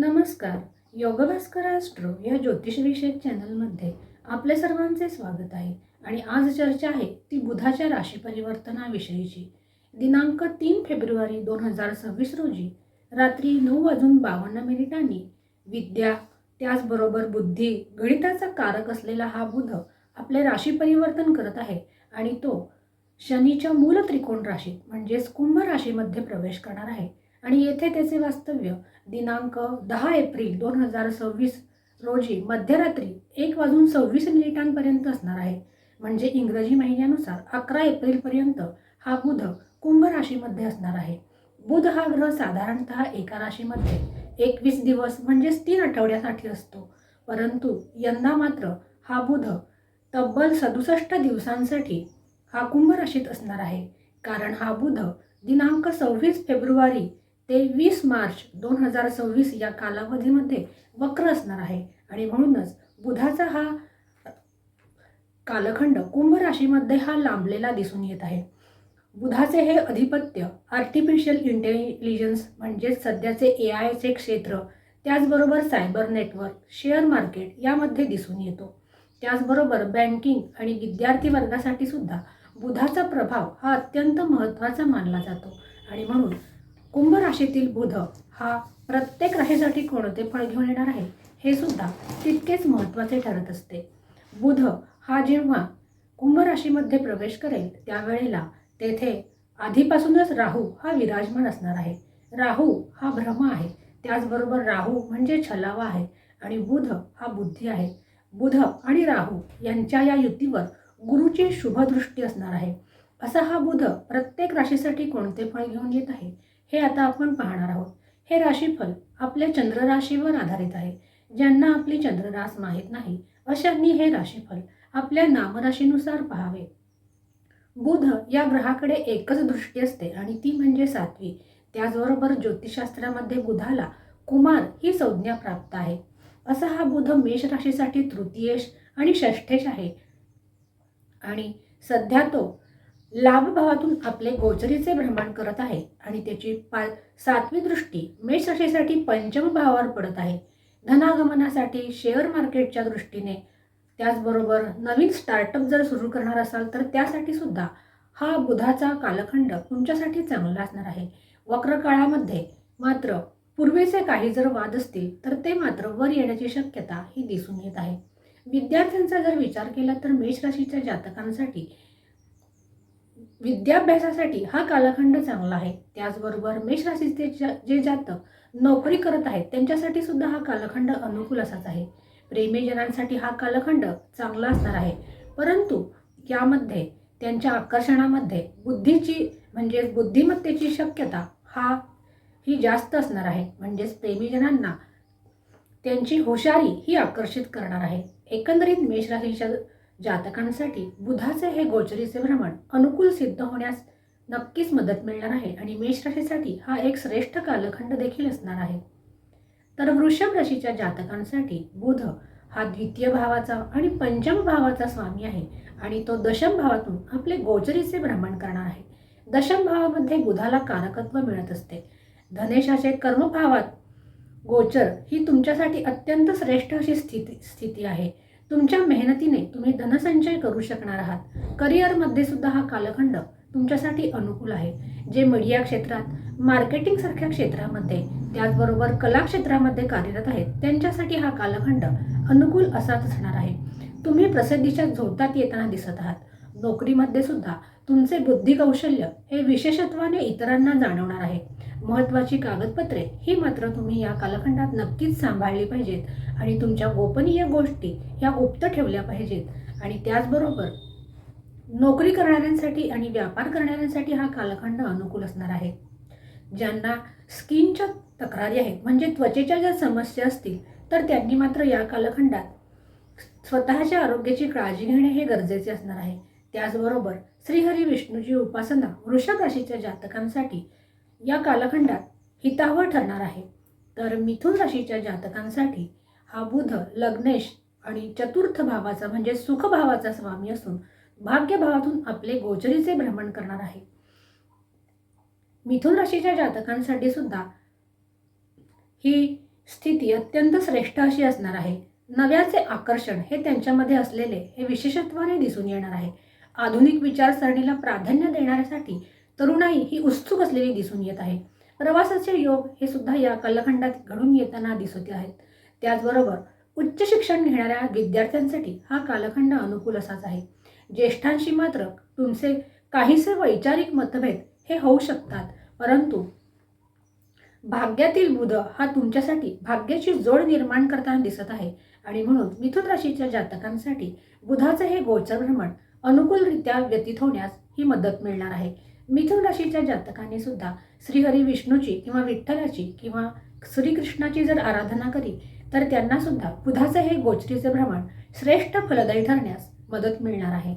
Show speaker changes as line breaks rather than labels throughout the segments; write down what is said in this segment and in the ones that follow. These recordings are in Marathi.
नमस्कार. योगभास्कर ॲस्ट्रो या ज्योतिषविषयक चॅनलमध्ये आपल्या सर्वांचे स्वागत आहे आणि आज चर्चा आहे ती बुधाच्या राशी परिवर्तनाविषयीची. दिनांक तीन फेब्रुवारी दोन हजार सव्वीस रोजी रात्री नऊ वाजून बावन्न मिनिटांनी विद्या त्याचबरोबर बुद्धी गणिताचा कारक असलेला हा बुध आपले राशी परिवर्तन करत आहे आणि तो शनीच्या मूल त्रिकोण राशीत म्हणजेच कुंभ राशीमध्ये प्रवेश करणार आहे. आणि येथे त्याचे वास्तव्य दिनांक दहा एप्रिल दोन हजार सव्वीस रोजी मध्यरात्री एक वाजून सव्वीस मिनिटांपर्यंत असणार आहे. म्हणजे इंग्रजी महिन्यानुसार अकरा एप्रिलपर्यंत हा बुध कुंभ राशीमध्ये असणार आहे. बुध हा ग्रह साधारणतः एका राशीमध्ये एकवीस दिवस म्हणजेच तीन आठवड्यासाठी असतो. परंतु यंदा मात्र हा बुध तब्बल सदुसष्ट दिवसांसाठी हा कुंभ राशीत असणार आहे. कारण हा बुध दिनांक सव्वीस फेब्रुवारी ते वीस मार्च दोन हजार सव्वीस या कालावधीमध्ये वक्र असणार आहे. आणि म्हणूनच बुधाचा हा कालखंड कुंभ राशीमध्ये हा लांबलेला दिसून येत आहे. बुधाचे हे अधिपत्य आर्टिफिशियल इंटेलिजन्स म्हणजेच सध्याचे ए आयचे क्षेत्र त्याचबरोबर सायबर नेटवर्क शेअर मार्केट यामध्ये दिसून येतो. त्याचबरोबर बँकिंग आणि विद्यार्थी वर्गासाठी सुद्धा बुधाचा प्रभाव हा अत्यंत महत्त्वाचा मानला जातो. आणि म्हणून कुंभ राशीतील बुध हा प्रत्येक राशीसाठी कोणते फळ घेऊन येणार आहे हे सुद्धा तितकेच महत्त्वाचे ठरत असते. बुध हा जेव्हा कुंभ राशीमध्ये प्रवेश करेल त्यावेळेला तेथे आधीपासूनच राहू हा विराजमान असणार आहे. राहू हा भ्रम आहे. त्याचबरोबर राहू म्हणजे छलावा आहे आणि बुध हा बुद्धी आहे. बुध आणि राहू यांच्या या युतीवर गुरुची शुभदृष्टी असणार आहे. असा हा बुध प्रत्येक राशीसाठी कोणते फळ घेऊन येत आहे हे आता आपण पाहणार आहोत. हे राशीफल आपल्या चंद्रराशीवर आधारित आहे. ज्यांना आपली चंद्ररास माहीत नाही अशांनी हे राशीफल आपल्या नामराशीनुसार पाहावे. बुध या ग्रहाकडे एकच दृष्टी असते आणि ती म्हणजे सातवी. त्याचबरोबर ज्योतिषशास्त्रामध्ये बुधाला कुमार ही संज्ञा प्राप्त आहे. असा हा बुध मेष राशीसाठी तृतीयेश आणि षष्ठेश आहे. आणि सध्या तो लाभभावातून आपले गोचरीचे भ्रमण करत आहे आणि त्याची पा सातवी दृष्टी मेष राशीसाठी पंचम भावावर पडत आहे. धनागमनासाठी शेअर मार्केटच्या दृष्टीने त्याचबरोबर नवीन स्टार्टअप जर सुरू करणार असाल तर त्यासाठी सुद्धा हा बुधाचा कालखंड तुमच्यासाठी चांगला असणार आहे. वक्र काळामध्ये मात्र पूर्वीचे काही जर वाद असतील तर ते मात्र वर येण्याची शक्यता ही दिसून येत आहे. विद्यार्थ्यांचा जर विचार केला तर मेष राशीच्या जातकांसाठी विद्याभ्यासासाठी हा कालखंड चांगला आहे. त्याचबरोबर मेष राशीचे जे जातक नोकरी करत आहेत त्यांच्यासाठी सुद्धा हा कालखंड अनुकूल असाच आहे. प्रेमीजनांसाठी हा कालखंड चांगला असणार आहे. परंतु यामध्ये त्यांच्या आकर्षणामध्ये बुद्धीची म्हणजेच बुद्धिमत्तेची शक्यता हा ही जास्त असणार आहे. म्हणजेच प्रेमीजनांना त्यांची हुशारी ही आकर्षित करणार आहे. एकंदरीत मेष राशीच्या जातकांसाठी बुधाचे हे गोचरीचे भ्रमण अनुकूल सिद्ध होण्यास नक्कीच मदत मिळणार आहे आणि मेष राशीसाठी हा एक श्रेष्ठ कालखंड देखील असणार आहे. तर वृषभ राशीच्या जातकांसाठी बुध हा द्वितीय भावाचा आणि पंचम भावाचा स्वामी आहे आणि तो दशम भावातून आपले गोचरीचे भ्रमण करणार आहे. दशम भावामध्ये बुधाला कारकत्व मिळत असते. धनेशाचे कर्मभावात गोचर ही तुमच्यासाठी अत्यंत श्रेष्ठ अशी स्थिती स्थिती आहे. तुमच्या मेहनतीने तुम्ही धनसंचय करू शकणार आहात. करिअरमध्ये सुद्धा हा कालखंड तुमच्यासाठी अनुकूल आहे. जे मीडिया क्षेत्रात मार्केटिंगसारख्या क्षेत्रामध्ये त्याचबरोबर कला क्षेत्रामध्ये कार्यरत आहेत त्यांच्यासाठी हा कालखंड अनुकूल असाच असणार आहे. तुम्ही प्रसिद्धीच्या झोतात येताना दिसत आहात. नोकरीमध्ये सुद्धा तुमचे बुद्धी कौशल्य हे विशेषत्वाने इतरांना जाणवणार आहे. महत्त्वाची कागदपत्रे ही मात्र तुम्ही या कालखंडात नक्कीच सांभाळली पाहिजेत आणि तुमच्या गोपनीय गोष्टी ह्या गुप्त ठेवल्या पाहिजेत. आणि त्याचबरोबर नोकरी करणाऱ्यांसाठी आणि व्यापार करणाऱ्यांसाठी हा कालखंड अनुकूल असणार आहे. ज्यांना स्किनच्या तक्रारी आहेत म्हणजे त्वचेच्या ज्या समस्या असतील तर त्यांनी मात्र या कालखंडात स्वतःच्या आरोग्याची काळजी घेणे हे गरजेचे असणार आहे. त्याचबरोबर श्रीहरी विष्णूची उपासना वृषभ राशीच्या जातकांसाठी या कालखंडात हितावह ठरणार आहे. तर मिथुन राशीच्या जातकांसाठी हा बुध लग्नेश आणि चतुर्थ भावाचा म्हणजे सुखभावाचा स्वामी असून भाग्यभावातून आपले गोचरीचे भ्रमण करणार आहे. मिथुन राशीच्या जातकांसाठी सुद्धा ही स्थिती अत्यंत श्रेष्ठ अशी असणार आहे. नव्याचे आकर्षण हे त्यांच्यामध्ये असलेले हे विशेषत्वाने दिसून येणार आहे. आधुनिक विचारसरणीला प्राधान्य देण्यासाठी तरुणाई ही उत्सुक असलेली दिसून येत आहे. प्रवासाचे योग हे सुद्धा या कालखंडात घडून येताना दिसत आहेत. त्याचबरोबर उच्च शिक्षण घेणाऱ्या विद्यार्थ्यांसाठी हा कालखंड अनुकूल असाच आहे. ज्येष्ठांशी मात्र तुमचे काहीसे वैचारिक मतभेद हे होऊ शकतात परंतु भाग्यातील बुध हा तुमच्यासाठी भाग्याची जोड निर्माण करताना दिसत आहे. आणि म्हणून मिथुन राशीच्या जातकांसाठी बुधाचे हे गोचर भ्रमण अनुकूलरित्या व्यतीत होण्यास ही मदत मिळणार आहे. मिथुन राशीच्या जातकाने सुद्धा श्रीहरी विष्णूची किंवा विठ्ठलाची किंवा श्रीकृष्णाची जर आराधना करी तर त्यांना सुद्धा बुधाचे हे गोचरीचे भ्रमण श्रेष्ठ फलदायी ठरण्यास मदत मिळणार आहे.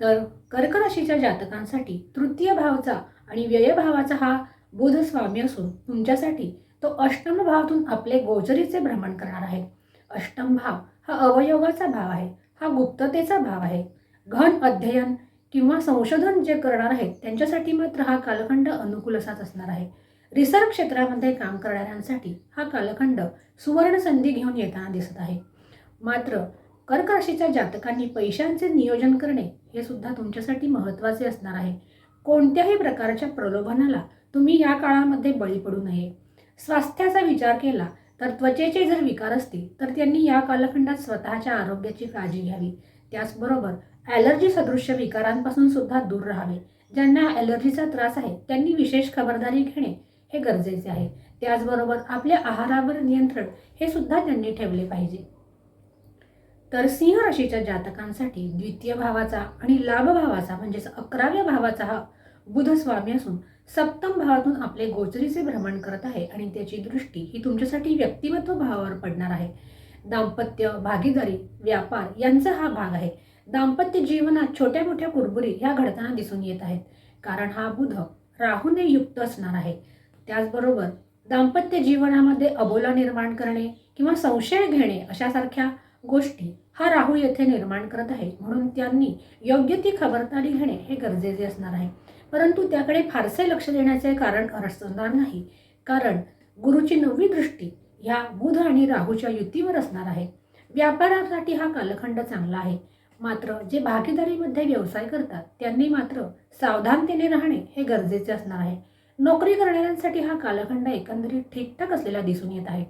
तर कर्क राशीच्या जातकांसाठी तृतीय भावचा आणि व्ययभावाचा हा बुध स्वामी असून तुमच्यासाठी तो अष्टम भावातून आपले गोचरीचे भ्रमण करणार आहे. अष्टम भाव हा अवयोगाचा भाव आहे. हा गुप्ततेचा भाव आहे. घन अध्ययन किंवा संशोधन जे करणार आहेत त्यांच्यासाठी मात्र हा कालखंड अनुकूल असाच असणार आहे. रिसर्च क्षेत्रामध्ये काम करणाऱ्यांसाठी हा कालखंड सुवर्ण संधी घेऊन येताना दिसत आहे. मात्र कर्क राशीच्या जातकांनी पैशांचे नियोजन करणे हे सुद्धा तुमच्यासाठी महत्त्वाचे असणार आहे. कोणत्याही प्रकारच्या प्रलोभनाला तुम्ही या काळामध्ये बळी पडू नये. स्वास्थ्याचा विचार केला तर त्वचेचे जर विकार असतील तर त्यांनी या कालखंडात स्वतःच्या आरोग्याची काळजी घ्यावी. त्याचबरोबर ॲलर्जी सदृश्य विकारांपासून सुद्धा दूर राहावे. ज्यांना ॲलर्जीचा त्रास आहे त्यांनी विशेष खबरदारी घेणे हे गरजेचे आहे. त्याचबरोबर आपल्या आहारावर नियंत्रण हे सुद्धा त्यांनी ठेवले पाहिजे. तर सिंह राशीच्या जातकांसाठी द्वितीय भावाचा आणि लाभभावाचा म्हणजेच अकराव्या भावाचा हा बुध स्वामी असून सप्तम भावातून आपले गोचरीचे भ्रमण करत आहे आणि त्याची दृष्टी ही तुमच्यासाठी व्यक्तिमत्व भावावर पडणार आहे. दाम्पत्य भागीदारी व्यापार यांचा हा भाग आहे. दाम्पत्य जीवनात छोट्या मोठ्या कुरबुरी ह्या घडताना दिसून येत आहेत. कारण हा बुध राहूने युक्त असणार आहे. त्याचबरोबर दाम्पत्य जीवनामध्ये अबोला निर्माण करणे किंवा संशय घेणे अशासारख्या गोष्टी हा राहू येथे निर्माण करत आहे. म्हणून त्यांनी योग्य ती खबरदारी घेणे हे गरजेचे असणार आहे. परंतु त्याकडे फारसे लक्ष देण्याचे कारण असणार नाही. कारण गुरुची नववी दृष्टी ह्या बुध आणि राहूच्या युतीवर असणार आहे. व्यापारासाठी हा कालखंड चांगला आहे. मात्र जे भागीदारीमध्ये व्यवसाय करतात त्यांनी मात्र सावधानतेने राहणे हे गरजेचे असणार आहे. नोकरी करणाऱ्यांसाठी हा कालखंड एकंदरीत ठीकठाक असलेला दिसून येत आहे.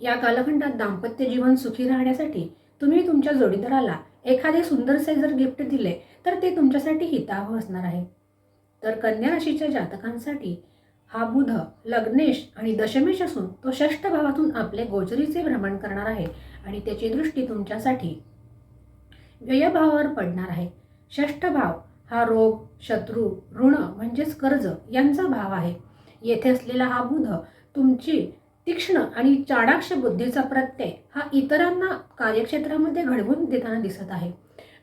या कालखंडात दाम्पत्य जीवन सुखी राहण्यासाठी तुम्ही तुमच्या जोडीदाराला एखादे सुंदरसे जर गिफ्ट दिले तर ते तुमच्यासाठी हितावह असणार आहे. तर कन्या राशीच्या जातकांसाठी हा बुध लग्नेश आणि दशमेश असून तो षष्ठ भावातून आपले गोचरीचे भ्रमण करणार आहे आणि त्याची दृष्टी तुमच्यासाठी व्ययभावावर पडणार आहे. षष्ठ भाव हा रोग शत्रू ऋण म्हणजेच कर्ज यांचा भाव आहे. येथे असलेला हा बुध तुमची तीक्ष्ण आणि चाणाक्ष बुद्धीचा प्रत्यय हा इतरांना कार्यक्षेत्रामध्ये घडवून देताना दिसत आहे.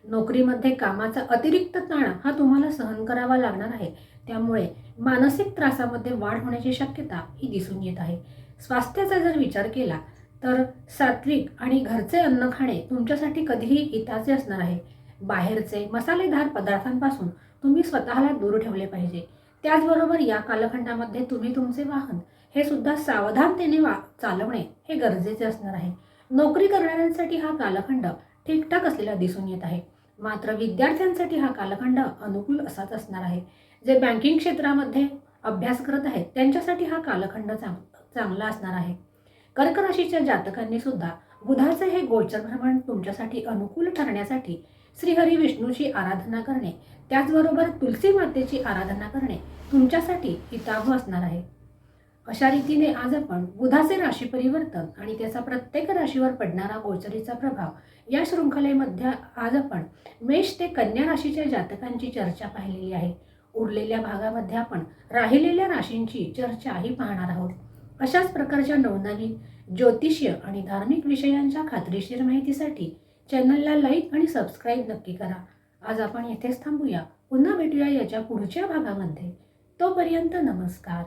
नोकरीमध्ये कामाचा अतिरिक्त ताण हा तुम्हाला सहन करावा लागणार आहे. त्यामुळे मानसिक त्रासामध्ये वाढ होण्याची शक्यता ही दिसून येत आहे. स्वास्थ्याचा जर विचार केला तर सात्विक आणि घरचे अन्न खाणे तुमच्यासाठी कधीही हिताचे असणार आहे. बाहेरचे मसालेदार पदार्थांपासून तुम्ही स्वतःला दूर ठेवले पाहिजे. त्याचबरोबर या कालखंडामध्ये तुम्ही तुमचे वाहन हे सुद्धा सावधानतेने वा चालवणे हे गरजेचे असणार आहे. नोकरी करणाऱ्यांसाठी हा कालखंड ठीकठाक असलेला दिसून येत आहे. मात्र विद्यार्थ्यांसाठी हा कालखंड अनुकूल असाच असणार आहे. जे बँकिंग क्षेत्रामध्ये अभ्यास करत आहेत त्यांच्यासाठी हा कालखंड चांग चांगला असणार आहे. कर्क राशीच्या जातकांनी सुद्धा बुधाचे हे गोचर भ्रमण तुमच्यासाठी अनुकूल ठरण्यासाठी श्रीहरी विष्णूची आराधना करणे त्याचबरोबर तुलसी मातेची आराधना करणे तुमच्यासाठी हितावह असणार आहे. अशा रीतीने आज आपण बुधाचे राशी परिवर्तन आणि त्याचा प्रत्येक राशीवर पडणारा गोचरीचा प्रभाव या शृंखलेमध्ये आज आपण मेष ते कन्या राशीच्या जातकांची चर्चा पाहिलेली आहे. उरलेल्या भागामध्ये आपण राहिलेल्या राशींची चर्चा ही पाहणार आहोत. अशाच प्रकारच्या नवनवीन ज्योतिषीय आणि धार्मिक विषयांच्या खात्रीशीर माहितीसाठी चॅनलला लाईक आणि सबस्क्राईब नक्की करा. आज आपण येथेच थांबूया. पुन्हा भेटूया याच्या पुढच्या भागामध्ये. तोपर्यंत नमस्कार.